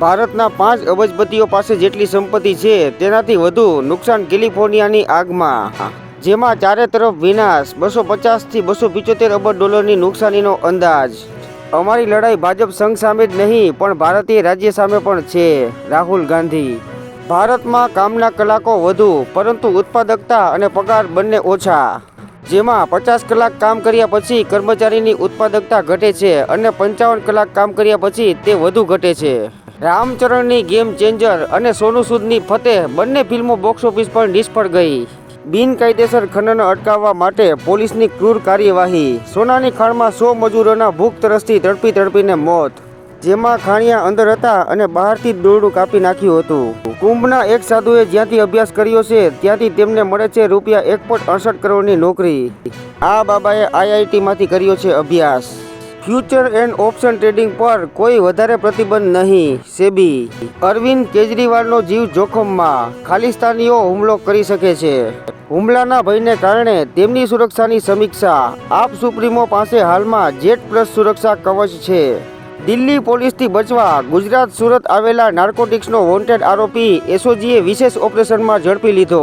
ભારતના પાંચ અબજપતિઓ પાસે જેટલી સંપત્તિ છે, તેનાથી વધુ નુકસાન કેલિફોર્નિયાની આગમાં. જેમાં ચારે તરફ વિનાશ, બસો પચાસથી બસો પિચોતેર અબજ ડોલરની નુકસાનીનો અંદાજ. અમારી લડાઈ ભાજપ સંઘ સામે જ નહીં, પણ ભારતીય રાજ્ય સામે પણ છે, રાહુલ ગાંધી. ભારતમાં કામના કલાકો વધુ, પરંતુ ઉત્પાદકતા અને પગાર બંને ઓછા. જેમાં પચાસ કલાક કામ કર્યા પછી કર્મચારીની ઉત્પાદકતા ઘટે છે અને પંચાવન કલાક કામ કર્યા પછી તે વધુ ઘટે છે. રામચરણની ગેમ ચેન્જર અને સોનુ સૂદની ફતેહ બંને ફિલ્મો બોક્સ ઓફિસ પર નિષ્ફળ ગઈ. બિનકાયદેસર ખનન અટકાવવા માટે પોલીસની ક્રૂર કાર્યવાહી. સોનાની ખાણમાં સો મજૂરોના ભૂખ તરસથી તડપી તડપીને મોત. જેમાં ખાણિયા અંદર હતા અને બહારથી દોરડું કાપી નાખ્યું હતું. કુંભના એક સાધુએ જ્યાંથી અભ્યાસ કર્યો છે, ત્યાંથી તેમને મળે છે રૂપિયા એક પોઈન્ટ અડસઠ કરોડની નોકરી. આ બાબાએ આઈઆઈટીમાંથી કર્યો છે અભ્યાસ. ફ્યુચર એન્ડ ઓપ્શન ટ્રેડિંગ પર કોઈ વધારે પ્રતિબંધ નહીં. સેબી, અરવિંદ કેજરીવાલનો જીવ જોખમમાં ખાલિસ્તાનીઓ હુમલો કરી શકે છે. હુમલાના ભયને કારણે તેમની સુરક્ષાની સમીક્ષા આપ સુપ્રીમો પાસે હાલમાં જેટ પ્લસ સુરક્ષા કવચ છે. દિલ્હી પોલીસથી બચવા ગુજરાત સુરત આવેલા નાર્કોટિક્સનો વોન્ટેડ આરોપી એસઓજીએ વિશેષ ઓપરેશનમાં ઝડપી લીધો.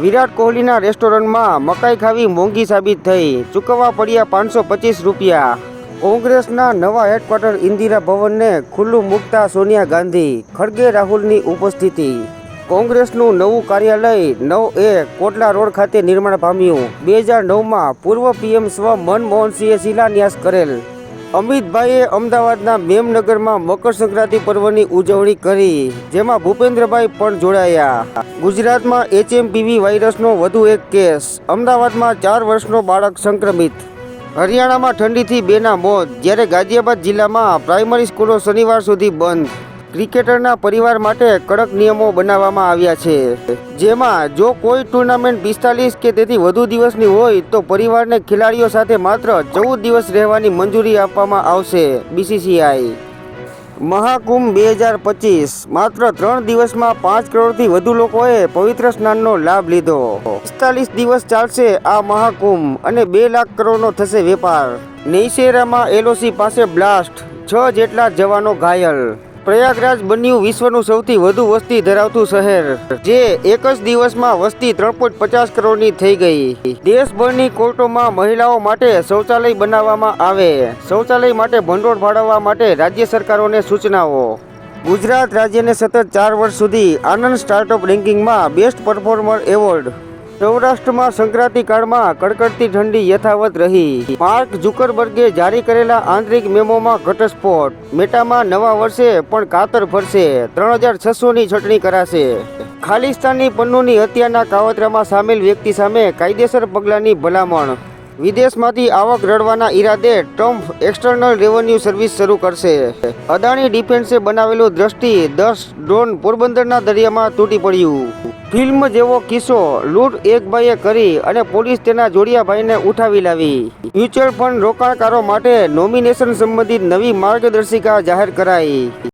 વિરાટ કોહલીના રેસ્ટોરન્ટમાં મકાઈ ખાવી મોંઘી સાબિત થઈ. ચૂકવવા પડ્યા પાંચસો પચીસ રૂપિયા. કોંગ્રેસના નવા હેડક્વાર્ટર ઇન્દિરા ભવનને ખુલ્લું મૂકતા સોનિયા ગાંધી, ખડગે રાહુલની ઉપસ્થિતિ. કોંગ્રેસનું નવું કાર્યાલય નવ એ કોટલા રોડ ખાતે નિર્માણ પામ્યું. બે હજાર નવમાં પૂર્વ પીએમ સ્વ મનમોહનસિંહે શિલાન્યાસ કરેલ. અમિતભાઈએ અમદાવાદના મેમનગરમાં મકર સંક્રાંતિ પર્વની ઉજવણી કરી, જેમાં ભૂપેન્દ્રભાઈ પણ જોડાયા. ગુજરાતમાં એચએમપીવી વાયરસનો વધુ એક કેસ, અમદાવાદમાં ચાર વર્ષનો બાળક સંક્રમિત. હરિયાણામાં ઠંડીથી બેના મોત, જ્યારે ગાઝિયાબાદ જિલ્લામાં પ્રાઇમરી સ્કૂલો શનિવાર સુધી બંધ. ક્રિકેટરના પરિવાર માટે કડક નિયમો બનાવવામાં આવ્યા છે. જેમાં જો કોઈ ટુર્નામેન્ટ પિસ્તાલીસ કે તેથી વધુ દિવસની હોય, તો પરિવારને ખેલાડીઓ સાથે માત્ર ચૌદ દિવસ રહેવાની મંજૂરી આપવામાં આવશે, બીસીસીઆઈ. મહાકુંભ બે હજાર પચીસ. માત્ર ત્રણ દિવસમાં પાંચ કરોડથી વધુ લોકોએ પવિત્ર સ્નાનનો લાભ લીધો. પિસ્તાલીસ દિવસ ચાલશે આ મહાકુંભ અને બે લાખ કરોડનો થશે વેપાર. નૈશેરામાં એલઓસી પાસે બ્લાસ્ટ, છ જેટલા જવાનો ઘાયલ. પ્રયાગરાજ બન્યું વિશ્વનું સૌથી વધુ વસ્તી ધરાવતું શહેર, જે એક જ દિવસમાં વસ્તી ત્રણ પોઈન્ટ પચાસ કરોડની થઈ ગઈ. દેશભરની કોર્ટોમાં મહિલાઓ માટે શૌચાલય બનાવવામાં આવે. શૌચાલય માટે ભંડોળ ફાળવવા માટે રાજ્ય સરકારોને સૂચનાઓ. ગુજરાત રાજ્યને સતત ચાર વર્ષ સુધી આનંદ સ્ટાર્ટઅપ રેન્કિંગમાં બેસ્ટ પરફોર્મર એવોર્ડ સૌરાષ્ટ્રમાં સંક્રાંતિ કાળમાં કડકડતી ઠંડી યથાવત રહી. માર્ક ઝુકરબર્ગે જારી કરેલા આંતરિક મેમોમાં ઘટસ્ફોટ. મેટામાં નવા વર્ષે પણ કાતર ફરશે. ત્રણ હજાર છસોની છટણી કરાશે. ખાલિસ્તાની પન્નુની હત્યાના કાવતરામાં સામેલ વ્યક્તિ સામે કાયદેસર પગલાંની ભલામણ. વિદેશમાંથી આવક રળવાના ઈરાદે ટ્રમ્પ એક્સટર્નલ રેવન્યુ સર્વિસ શરૂ કરશે. અદાણી ડિફેન્સે બનાવેલું દ્રષ્ટિ દસ ડ્રોન પોરબંદરના દરિયામાં તૂટી પડ્યું. ફિલ્મ જેવો કિસ્સો લૂંટ એક ભાઈએ કરી અને પોલીસ તેના જોડિયાભાઈને ઉઠાવી લાવી. મ્યુચ્યુઅલ ફંડ રોકાણકારો માટે નોમિનેશન સંબંધિત નવી માર્ગદર્શિકા જાહેર કરાઈ.